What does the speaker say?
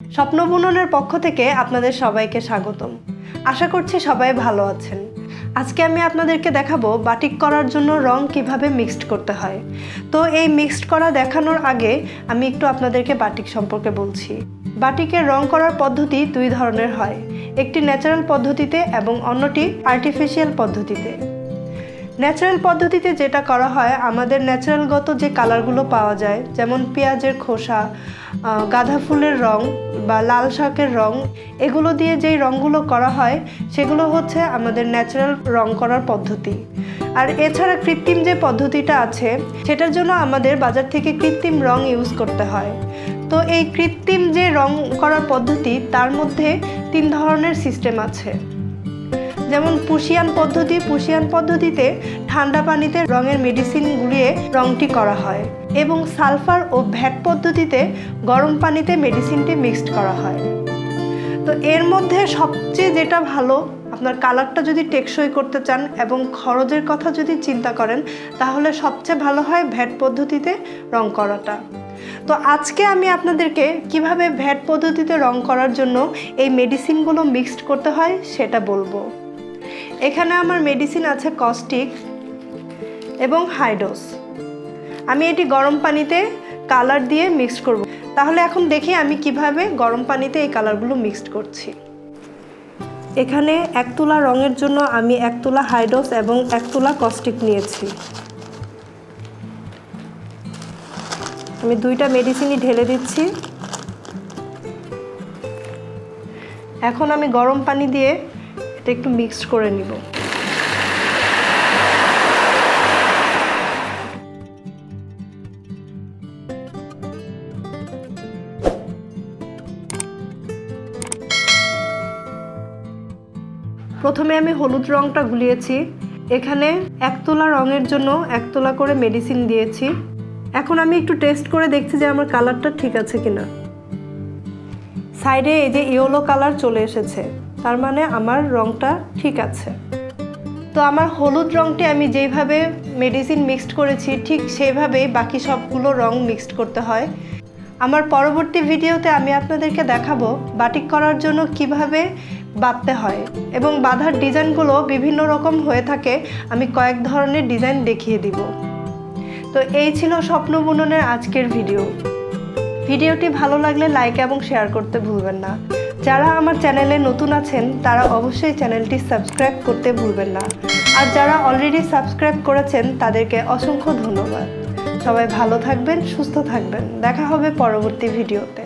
স্বপ্ন বুননের পক্ষ থেকে আপনাদের সবাইকে স্বাগতম। আশা করছি সবাই ভালো আছেন। আজকে আমি আপনাদেরকে দেখাবো বাটিক করার জন্য রং কীভাবে মিক্সড করতে হয়। তো এই মিক্সড করা দেখানোর আগে আমি একটু আপনাদেরকে বাটিক সম্পর্কে বলছি। বাটিকের রং করার পদ্ধতি দুই ধরনের হয়। একটি ন্যাচারাল পদ্ধতিতে এবং অন্যটি আর্টিফিশিয়াল পদ্ধতিতে। ন্যাচারাল পদ্ধতিতে যেটা করা হয়, আমাদের ন্যাচারালগত যে কালারগুলো পাওয়া যায়, যেমন পেঁয়াজের খোসা গাঁদা ফুলের রং বা লাল শাকের রং, এগুলো দিয়ে যেই রঙগুলো করা হয়, সেগুলো হচ্ছে আমাদের ন্যাচারাল রং করার পদ্ধতি। আর এছাড়া কৃত্রিম যে পদ্ধতিটা আছে, সেটার জন্য আমাদের বাজার থেকে কৃত্রিম রং ইউজ করতে হয়। তো এই কৃত্রিম যে রং করার পদ্ধতি, তার মধ্যে তিন ধরনের সিস্টেম আছে। যেমন পুশিয়ান পদ্ধতি পুশিয়ান পদ্ধতিতে ঠান্ডা পানিতে রঙের মেডিসিন গুলিয়ে রংটি করা হয় এবং সালফার ও ভ্যাট পদ্ধতিতে গরম পানিতে মেডিসিনটি মিক্সড করা হয়। তো এর মধ্যে সবচেয়ে যেটা ভালো, আপনার কালারটা যদি টেকসই করতে চান এবং খরচের কথা যদি চিন্তা করেন, তাহলে সবচেয়ে ভালো হয় ভ্যাট পদ্ধতিতে রং করাটা। তো আজকে আমি আপনাদেরকে কীভাবে ভ্যাট পদ্ধতিতে রং করার জন্য এই মেডিসিনগুলো মিক্সড করতে হয় সেটা বলব। এখানে আমার মেডিসিন আছে কস্টিক এবং হাইডোস আমি এটি গরম পানিতে কালার দিয়ে মিক্সড করব। তাহলে এখন দেখি আমি কীভাবে গরম পানিতে এই কালারগুলো মিক্সড করছি। এখানে এক তুলা রঙের জন্য আমি এক তুলা হাইডোস এবং এক তুলা কস্টিক নিয়েছি। আমি দুইটা মেডিসিনই ঢেলে দিচ্ছি। এখন আমি গরম পানি দিয়ে এটা একটু মিক্সড করে নিব। প্রথমে আমি হলুদ রংটা গুলিয়েছি। এখানে এক তোলা রঙের জন্য এক তোলা করে মেডিসিন দিয়েছি। এখন আমি একটু টেস্ট করে দেখছি যে আমার কালারটা ঠিক আছে কিনা। সাইডে এই যে ইয়েলো কালার চলে এসেছে। তার মানে আমার রংটা ঠিক আছে। তো আমার হলুদ রংটি আমি যেইভাবে মেডিসিন মিক্সড করেছি, ঠিক সেইভাবেই বাকি সবগুলো রং মিক্সড করতে হয়। আমার পরবর্তী ভিডিওতে আমি আপনাদেরকে দেখাবো বাটিক করার জন্য কীভাবে বাঁধতে হয় এবং বাঁধার ডিজাইনগুলো বিভিন্ন রকম হয়ে থাকে, আমি কয়েক ধরনের ডিজাইন দেখিয়ে দিব। তো এই ছিল স্বপ্ন বুননের আজকের ভিডিও। ভিডিওটি ভালো লাগলে লাইক এবং শেয়ার করতে ভুলবেন না। যারা আমার চ্যানেলে নতুন আছেন, তারা অবশ্যই চ্যানেলটি সাবস্ক্রাইব করতে ভুলবেন না। আর যারা অলরেডি সাবস্ক্রাইব করেছেন, তাদেরকে অসংখ্য ধন্যবাদ। সবাই ভালো থাকবেন, সুস্থ থাকবেন। দেখা হবে পরবর্তী ভিডিওতে।